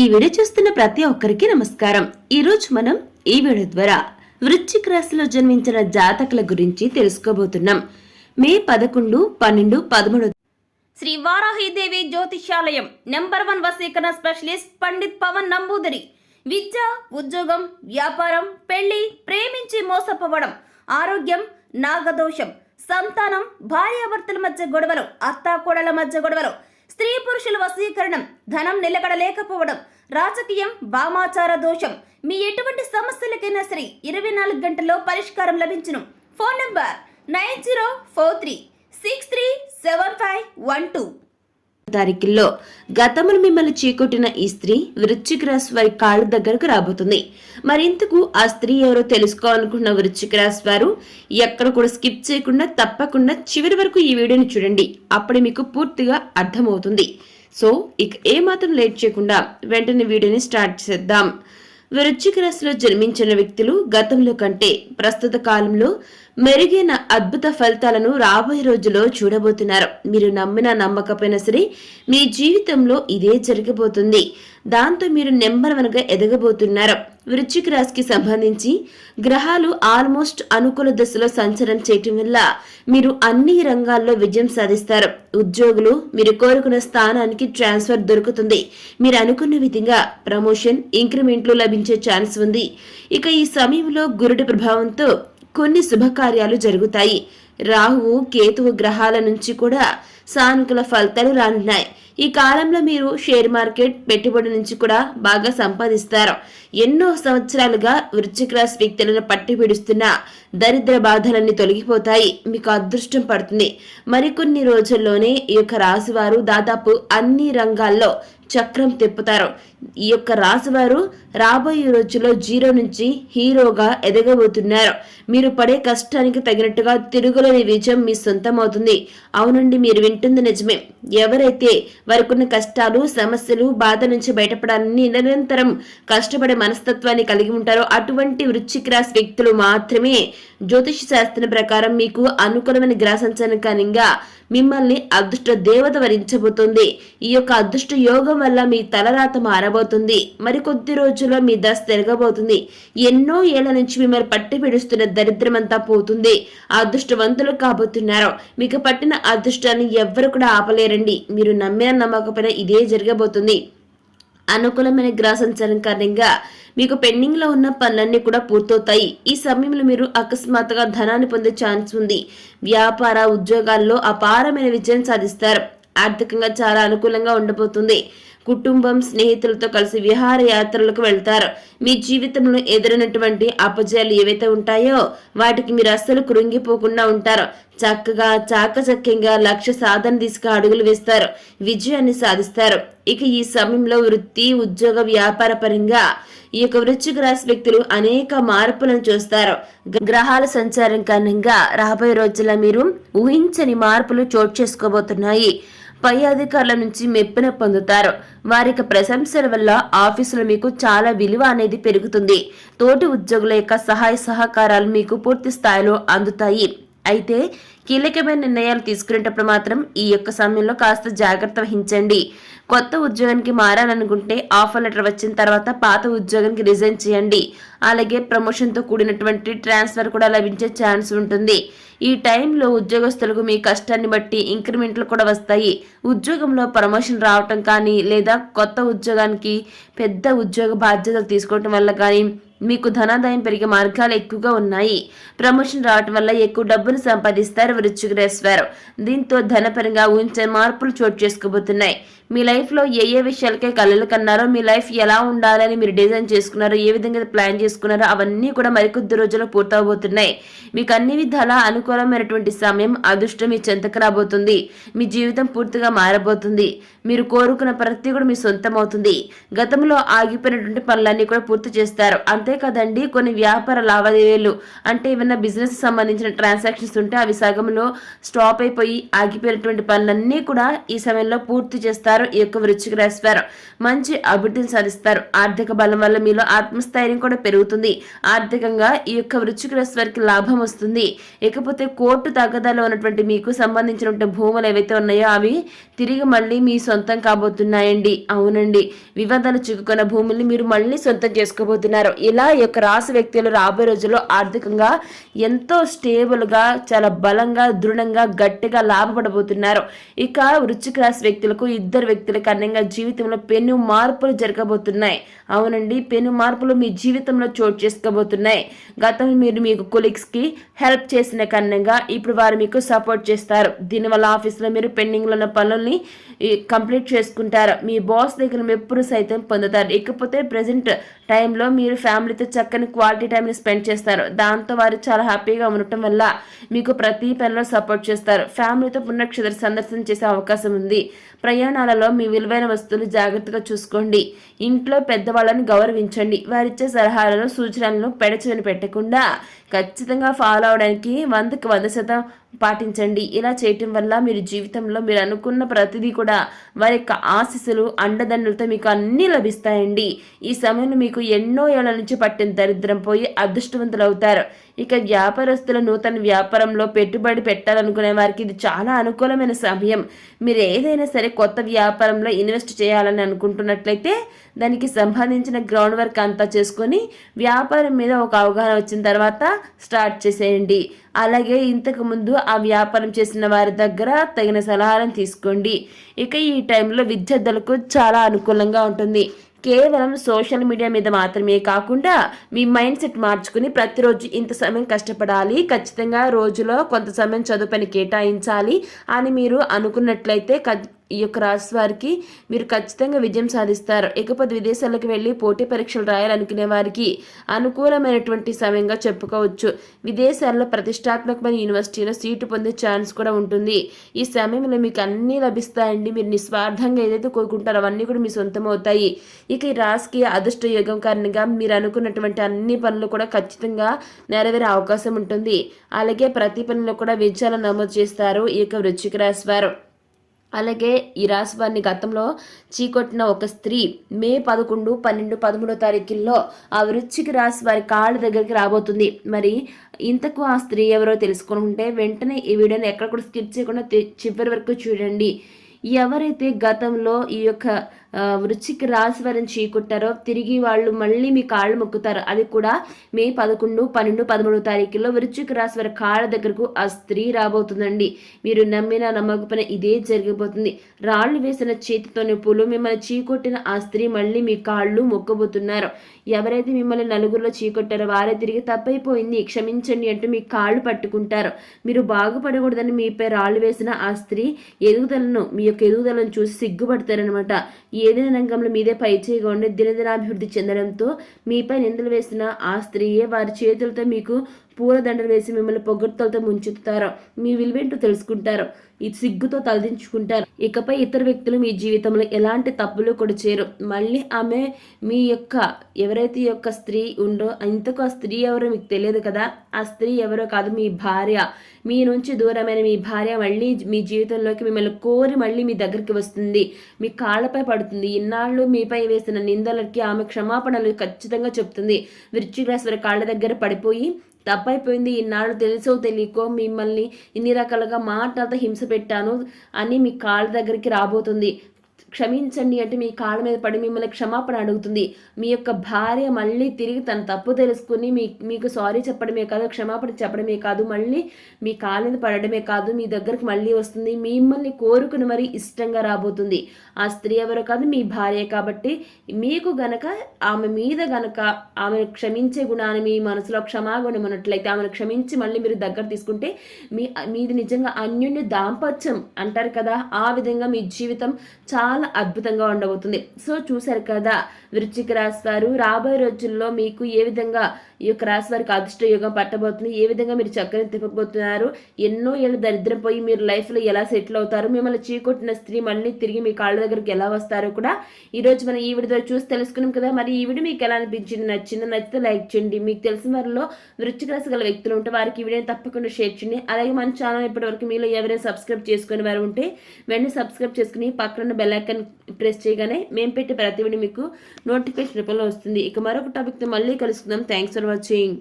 ఈ వీడియో చూస్తున్న ప్రతి ఒక్కరికి నమస్కారం. ఈ రోజు మనం ఈ వీడియో ద్వారా వృశ్చిక రాశిలో జన్మించిన జాతకుల గురించి తెలుసుకోబోతున్నాం. మే పదకొండు పన్నెండు పదమూడు. శ్రీ వారాహిదేవి జ్యోతిష్యాలయం నెంబర్ వన్ వసీకరణ స్పెషలిస్ట్ పండిత్ పవన్ నంబూదరి. విద్య ఉద్యోగం వ్యాపారం పెళ్ళి ప్రేమించి మోసపోవడం ఆరోగ్యం నాగదోషం సంతానం భార్యాభర్తల మధ్య గొడవలు అత్తాకోడల మధ్య గొడవలు స్త్రీ పురుషుల వశీకరణం ధనం నిలకడలేకపోవడం రాజకీయం వామాచార దోషం. మీ ఎటువంటి సమస్యలకైనా సరే ఇరవై నాలుగు గంటల్లో పరిష్కారం లభించును. Phone number nine zero four three six three seven five one two. తారీఖుల్లో గతంలో మిమ్మల్ని చీకొట్టిన ఈ స్త్రీ వృశ్చిక రాశి వారి కాళ్ళ దగ్గరకు రాబోతుంది. మరింతకు ఆ స్త్రీ ఎవరో తెలుసుకోవాలనుకున్న వృశ్చిక రాశి వారు ఎక్కడ కూడా స్కిప్ చేయకుండా తప్పకుండా చివరి వరకు ఈ వీడియోని చూడండి. అప్పుడు మీకు పూర్తిగా అర్థమవుతుంది. సో ఇక ఏమాత్రం లేట్ చేయకుండా వెంటనే వీడియోని స్టార్ట్ చేద్దాం వృశ్చిక రాశిలో జన్మించిన వ్యక్తులు గతంలో కంటే ప్రస్తుత కాలంలో మెరుగైన అద్భుత ఫలితాలను రాబోయే రోజుల్లో చూడబోతున్నారు. మీరు నమ్మినా నమ్మకపోయినా సరే మీ జీవితంలో ఇదే జరగబోతుంది. దాంతో మీరు నెంబర్ వన్గా ఎదగబోతున్నారు. వృశ్చిక రాశికి సంబంధించి గ్రహాలు ఆల్మోస్ట్ అనుకూల దశలో సంచారం చేయటం వల్ల మీరు అన్ని రంగాల్లో విజయం సాధిస్తారు. ఉద్యోగులు మీరు కోరుకున్న స్థానానికి ట్రాన్స్ఫర్ దొరుకుతుంది. మీరు అనుకున్న విధంగా ప్రమోషన్ ఇంక్రిమెంట్లు లభించే ఛాన్స్ ఉంది. ఇక ఈ సమయంలో గురుడి ప్రభావంతో కొన్ని శుభకార్యాలు జరుగుతాయి. రాహువు కేతువు గ్రహాల నుంచి కూడా సానుకూల ఫలితాలు రానున్నాయి. ఈ కాలంలో మీరు షేర్ మార్కెట్ పెట్టుబడి నుంచి కూడా బాగా సంపాదిస్తారు. ఎన్నో సంవత్సరాలుగా వృశ్చిక రాశి వ్యక్తులను పట్టి పిడుస్తున్న దరిద్ర బాధలన్నీ తొలగిపోతాయి. మీకు అదృష్టం పడుతుంది. మరికొన్ని రోజుల్లోనే ఈ యొక్క రాశివారు దాదాపు అన్ని రంగాల్లో చక్రం తిప్పుతారు. ఈ యొక్క రాశివారు రాబోయే రోజుల్లో జీరో నుంచి హీరోగా ఎదగబోతున్నారు. మీరు పడే కష్టానికి తగినట్టుగా తిరుగులేని విజయం మీ సొంతమవుతుంది. అవునండి మీరు వింటుంది నిజమే. ఎవరైతే వారికున్న కష్టాలు సమస్యలు బాధ నుంచి బయటపడాలని నిరంతరం కష్టపడే మనస్తత్వాన్ని కలిగి ఉంటారో అటువంటి వృశ్చిక రాశి వ్యక్తులు మాత్రమే జ్యోతిష శాస్త్రం ప్రకారం మీకు అనుకూలమైన గ్రహ సంచారం మిమ్మల్ని అదృష్ట దేవత వరించబోతుంది. ఈ యొక్క అదృష్ట యోగం వల్ల మీ తలరాత మారబోతుంది. మరి కొద్ది రోజుల్లో మీ దశ తిరగబోతుంది. ఎన్నో ఏళ్ళ నుంచి మిమ్మల్ని పట్టి పిడుస్తున్న దరిద్రమంతా పోతుంది. అదృష్టవంతులు కాబోతున్నారు. మీకు పట్టిన అదృష్టాన్ని ఎవ్వరు కూడా ఆపలేరండి. మీరు నమ్మిన నమ్మకపోయినా ఇదే జరగబోతుంది. అనుకూలమైన గ్రహ సంచారం కారణంగా మీకు పెండింగ్లో ఉన్న పనులన్నీ కూడా పూర్తవుతాయి. ఈ సమయంలో మీరు అకస్మాత్తుగా ధనాన్ని పొందే ఛాన్స్ ఉంది. వ్యాపార ఉద్యోగాల్లో అపారమైన విజయం సాధిస్తారు. ఆర్థికంగా చాలా అనుకూలంగా ఉండబోతుంది. కుటుంబం స్నేహితులతో కలిసి విహారయాత్రలకు వెళ్తారు. మీ జీవితంలో ఎదురైనటువంటి అపజయాలు ఏవైతే ఉంటాయో వాటికి మీరు అస్సలు కృంగిపోకుండా ఉంటారు. చక్కగా చాకచక్యంగా లక్ష్య సాధన తీసుకు అడుగులు వేస్తారు. విజయాన్ని సాధిస్తారు. ఇక ఈ సమయంలో వృత్తి ఉద్యోగ వ్యాపార పరంగా ఈ యొక్క వృశ్చిక రాశి వ్యక్తులు అనేక మార్పులను చూస్తారు. గ్రహాల సంచారం కారణంగా రాబోయే రోజుల మీరు ఊహించని మార్పులు చోటు చేసుకోబోతున్నాయి. పై అధికారుల నుంచి మెప్పున పొందుతారు. వారికి ప్రశంసల వల్ల ఆఫీసులో మీకు చాలా విలువ అనేది పెరుగుతుంది. తోటి ఉద్యోగుల యొక్క సహాయ సహకారాలు మీకు పూర్తి స్థాయిలో అందుతాయి. అయితే కీలకమైన నిర్ణయాలు తీసుకునేటప్పుడు మాత్రం ఈ యొక్క సమయంలో కాస్త జాగ్రత్త వహించండి. కొత్త ఉద్యోగానికి మారాలనుకుంటే ఆఫర్ లెటర్ వచ్చిన తర్వాత పాత ఉద్యోగానికి రిజైన్ చేయండి. అలాగే ప్రమోషన్తో కూడినటువంటి ట్రాన్స్ఫర్ కూడా లభించే ఛాన్స్ ఉంటుంది. ఈ టైంలో ఉద్యోగస్తులకు మీ కష్టాన్ని బట్టి ఇంక్రిమెంట్లు కూడా వస్తాయి. ఉద్యోగంలో ప్రమోషన్ రావటం కానీ లేదా కొత్త ఉద్యోగానికి పెద్ద ఉద్యోగ బాధ్యతలు తీసుకోవటం వల్ల కానీ మీకు ధనాదాయం పెరిగే మార్గాలు ఎక్కువగా ఉన్నాయి. ప్రమోషన్ రావటం వల్ల ఎక్కువ డబ్బును సంపాదిస్తారు వృచ్చిక రాశి దీంతో ధనపరంగా ఊహించే మార్పులు చోటు చేసుకోబోతున్నాయి. మీ లైఫ్లో ఏ ఏ విషయాలకే కలలు కన్నారో మీ లైఫ్ ఎలా ఉండాలని మీరు డిజైన్ చేసుకున్నారో ఏ విధంగా ప్లాన్ చేసుకున్నారో అవన్నీ కూడా మరికొద్ది రోజుల్లో పూర్తవబోతున్నాయి. మీకు అన్ని విధాలా అనుకూలమైనటువంటి సమయం అదృష్టం మీ చెంతకు రాబోతుంది. మీ జీవితం పూర్తిగా మారబోతుంది. మీరు కోరుకున్న ప్రతి కూడా మీ సొంతం అవుతుంది గతంలో ఆగిపోయినటువంటి పనులన్నీ కూడా పూర్తి చేస్తారు. అంతేకాదండి కొన్ని వ్యాపార లావాదేవీలు అంటే ఏమైనా బిజినెస్ సంబంధించిన ట్రాన్సాక్షన్స్ ఉంటే అవి సగంలో స్టాప్ అయిపోయి ఆగిపోయినటువంటి పనులన్నీ కూడా ఈ సమయంలో పూర్తి చేస్తారు. వారు ఈ యొక్క వృశ్చిక రాశి వారు మంచి అభివృద్ధిని సాధిస్తారు. ఆర్థిక బలం వల్ల మీలో ఆత్మస్థైర్యం కూడా పెరుగుతుంది. ఆర్థికంగా ఈ యొక్క వృశ్చిక రాశి వారికి లాభం వస్తుంది. ఇకపోతే కోర్టు తగ్గదాలో ఉన్నటువంటి మీకు సంబంధించినటువంటి భూములు ఏవైతే ఉన్నాయో అవి తిరిగి మళ్ళీ మీ సొంతం కాబోతున్నాయండి. అవునండి. వివాదాలు చిక్కుకున్న భూముల్ని మీరు మళ్ళీ సొంతం చేసుకోబోతున్నారు. ఇలా ఈ యొక్క రాశి వ్యక్తులు రాబోయే రోజుల్లో ఆర్థికంగా ఎంతో స్టేబుల్గా చాలా బలంగా దృఢంగా గట్టిగా లాభపడబోతున్నారు. ఇక వృశ్చిక రాశి వ్యక్తులకు ఇద్దరు వ్యక్తులకు అన్నంగా జీవితంలో పెను మార్పులు జరగబోతున్నాయి. అవునండి పెను మార్పులు మీ జీవితంలో చోటు చేసుకోబోతున్నాయి. గతంలో మీరు మీకు కొలీగ్స్కి హెల్ప్ చేసిన కారణంగా ఇప్పుడు వారు మీకు సపోర్ట్ చేస్తారు. దీనివల్ల ఆఫీస్లో మీరు పెండింగ్లో ఉన్న పనుల్ని కంప్లీట్ చేసుకుంటారు. మీ బాస్ దగ్గర ఎప్పుడు సైతం పొందుతారు. ఇకపోతే ప్రజెంట్ టైంలో మీరు ఫ్యామిలీతో చక్కని క్వాలిటీ టైంని స్పెండ్ చేస్తారు. దాంతో వారు చాలా హ్యాపీగా ఉండటం వల్ల మీకు ప్రతి పనిలో సపోర్ట్ చేస్తారు. ఫ్యామిలీతో పుణ్యక్షేత్ర సందర్శన చేసే అవకాశం ఉంది. ప్రయాణాలలో మీ విలువైన వస్తువులు జాగ్రత్తగా చూసుకోండి. ఇంట్లో పెద్దవాళ్ళని గౌరవించండి. వారిచ్చే సలహాలను సూచనలను పెడచెవిన పెట్టకుండా ఖచ్చితంగా ఫాలో అవడానికి వందకి వంద శాతం పాటించండి. ఇలా చేయటం వల్ల మీరు జీవితంలో మీరు అనుకున్న ప్రతిదీ కూడా వారి యొక్క ఆశీస్సులు అండదండలతో మీకు అన్నీ లభిస్తాయండి. ఈ సమయంలో మీకు ఎన్నో ఏళ్ళ నుంచి పట్టిన దరిద్రం పోయి అదృష్టవంతులు అవుతారు. ఇక వ్యాపారస్తుల నూతన వ్యాపారంలో పెట్టుబడి పెట్టాలనుకునే వారికి ఇది చాలా అనుకూలమైన సమయం. మీరు ఏదైనా సరే కొత్త వ్యాపారంలో ఇన్వెస్ట్ చేయాలని అనుకుంటున్నట్లయితే దానికి సంబంధించిన గ్రౌండ్ వర్క్ అంతా చేసుకొని వ్యాపారం మీద ఒక అవగాహన వచ్చిన తర్వాత స్టార్ట్ చేసేయండి. అలాగే ఇంతకు ముందు ఆ వ్యాపారం చేసిన వారి దగ్గర తగిన సలహాలను తీసుకోండి. ఇక ఈ టైంలో విద్యార్థులకు చాలా అనుకూలంగా ఉంటుంది. కేవలం సోషల్ మీడియా మీద మాత్రమే కాకుండా మీ మైండ్ సెట్ మార్చుకుని ప్రతిరోజు ఇంత సమయం కష్టపడాలి ఖచ్చితంగా రోజులో కొంత సమయం చదువు పని కేటాయించాలి అని మీరు అనుకున్నట్లయితే ఈ యొక్క రాశి వారికి మీరు ఖచ్చితంగా విజయం సాధిస్తారు. ఇకపోతే విదేశాలకు వెళ్ళి పోటీ పరీక్షలు రాయాలనుకునే వారికి అనుకూలమైనటువంటి సమయంగా చెప్పుకోవచ్చు. విదేశాల్లో ప్రతిష్టాత్మకమైన యూనివర్సిటీలో సీటు పొందే ఛాన్స్ కూడా ఉంటుంది. ఈ సమయంలో మీకు అన్నీ లభిస్తాయండి. మీరు నిస్వార్థంగా ఏదైతే కోరుకుంటారో అవన్నీ కూడా మీ సొంతం అవుతాయి ఇక ఈ రాశికి అదృష్ట యోగం కారణంగా మీరు అనుకున్నటువంటి అన్ని పనులు కూడా ఖచ్చితంగా నెరవేరే అవకాశం ఉంటుంది. అలాగే ప్రతి పనిలో కూడా విజయాలను నమోదు చేస్తారు ఈ యొక్క వృశ్చిక రాశి వారు. అలాగే ఈ రాశి వారిని గతంలో చీకొట్టిన ఒక స్త్రీ మే పదకొండు పన్నెండు పదమూడో తారీఖుల్లో ఆ వృశ్చిక రాశి వారి కాళ్ళ దగ్గరికి రాబోతుంది. మరి ఇంతకు ఆ స్త్రీ ఎవరో తెలుసుకుంటే వెంటనే ఈ వీడియోని ఎక్కడ కూడా స్కిప్ చేయకుండా చివరి వరకు చూడండి. ఎవరైతే గతంలో ఈ యొక్క వృచ్చికి రాశి వారిని చీకొట్టారో తిరిగి వాళ్ళు మళ్ళీ మీ కాళ్ళు మొక్కుతారు అది కూడా మే పదకొండు పన్నెండు పదమూడు తారీఖుల్లో వృచ్చిక రాశి వారి కాళ్ళ దగ్గరకు ఆ స్త్రీ రాబోతుందండి. మీరు నమ్మిన నమ్మకపోయిన ఇదే జరిగిపోతుంది రాళ్ళు వేసిన చేతితోని పూలు మిమ్మల్ని చీకొట్టిన ఆ స్త్రీ మళ్ళీ మీ కాళ్ళు మొక్కబోతున్నారు. ఎవరైతే మిమ్మల్ని నలుగురిలో చీకొట్టారో వారే తిరిగి తప్పైపోయింది. క్షమించండి అంటూ మీ కాళ్ళు పట్టుకుంటారు. మీరు బాగుపడకూడదని మీపై రాళ్ళు వేసిన ఆ స్త్రీ ఎదుగుదలను మీ యొక్క ఎదుగుదలను చూసి సిగ్గుపడతారనమాట ఏదైనా రంగంలో మీదే పై చేయగా ఉండి దినదినాభివృద్ధి చెందడంతో మీపై నిందలు వేసిన ఆ స్త్రీయే వారి చేతులతో మీకు పూలదండలు వేసి మిమ్మల్ని పొగడ్తలతో ముంచుతారు. మీ విలువేంటో తెలుసుకుంటారు. ఈ సిగ్గుతో తలదించుకుంటారు. ఇకపై ఇతర వ్యక్తులు మీ జీవితంలో ఎలాంటి తప్పులు కూడా చేయరు. మళ్ళీ ఆమె మీ యొక్క ఎవరైతే ఈ యొక్క స్త్రీ ఉందో ఇంతకు ఆ స్త్రీ ఎవరో మీకు తెలియదు కదా? ఆ స్త్రీ ఎవరో కాదు మీ భార్య. మీ నుంచి దూరమైన మీ భార్య మళ్ళీ మీ జీవితంలోకి మిమ్మల్ని కోరి మళ్ళీ మీ దగ్గరికి వస్తుంది. మీ కాళ్ళపై పడుతుంది. ఇన్నాళ్ళు మీపై వేసిన నిందలకి ఆమె క్షమాపణలు ఖచ్చితంగా చెప్తుంది. వృశ్చిక కాళ్ళ దగ్గర పడిపోయి తప్పైపోయింది. ఇన్నాళ్ళు తెలుసో తెలియకో మిమ్మల్ని ఇన్ని రకాలుగా మాటలతో హింస పెట్టాను అని మీ కాళ్ళ దగ్గరికి రాబోతుంది. క్షమించండి అంటే మీ కాళ్ళ మీద పడి మిమ్మల్ని క్షమాపణ అడుగుతుంది. మీ యొక్క భార్య మళ్ళీ తిరిగి తన తప్పు తెలుసుకుని మీ మీకు సారీ చెప్పడమే కాదు క్షమాపణ చెప్పడమే కాదు మళ్ళీ మీ కాళ్ళ మీద పడడమే కాదు మీ దగ్గరికి మళ్ళీ వస్తుంది. మిమ్మల్ని కోరుకుని మరి ఇష్టంగా రాబోతుంది. ఆ స్త్రీ ఎవరో కాదు మీ భార్య కాబట్టి మీకు గనక ఆమె మీద గనక ఆమెను క్షమించే గుణాన్ని మీ మనసులో క్షమాగుణం ఉన్నట్లయితే ఆమెను క్షమించి మళ్ళీ మీరు దగ్గర తీసుకుంటే మీ మీది నిజంగా అన్యోన్య దాంపత్యం అంటారు కదా. ఆ విధంగా మీ జీవితం చాలా అద్భుతంగా ఉండబోతుంది. సో చూశారు కదా వృశ్చిక రాశి వారు రాబోయే రోజుల్లో మీకు ఏ విధంగా ఈ యొక్క రాశి వారికి అదృష్ట యోగం పట్టబోతుంది ఏ విధంగా మీరు చక్కని తిప్పబోతున్నారు ఎన్నో ఏళ్ళు దరిద్రం పోయి మీరు లైఫ్లో ఎలా సెటిల్ అవుతారు మిమ్మల్ని చీకొట్టిన స్త్రీ మళ్ళీ తిరిగి మీ కాళ్ళ దగ్గరికి ఎలా వస్తారో కూడా ఈ రోజు మనం ఈ వీడియో చూసి తెలుసుకున్నాం కదా. మరి ఈ వీడియో మీకు ఎలా అనిపించింది? నచ్చింది? నచ్చితే లైక్ చేయండి. మీకు తెలిసిన వారిలో వృశ్చిక రాశి గల వ్యక్తులు ఉంటే వారికి ఈ వీడియోని తప్పకుండా షేర్ చేయండి. అలాగే మన ఛానల్ ఇప్పటివరకు మీలో ఎవరైనా సబ్స్క్రైబ్ చేసుకుని వారు ఉంటే వెంటనే సబ్స్క్రైబ్ చేసుకుని పక్కన బెల్ ఐకాన్ ప్రెస్ చేయగానే మేము పెట్టే ప్రతి వీడియో మీకు నోటిఫికేషన్ రూపంలో వస్తుంది. ఇక మరొక టాపిక్తో మళ్ళీ కలుసుకుందాం. Thanks for watching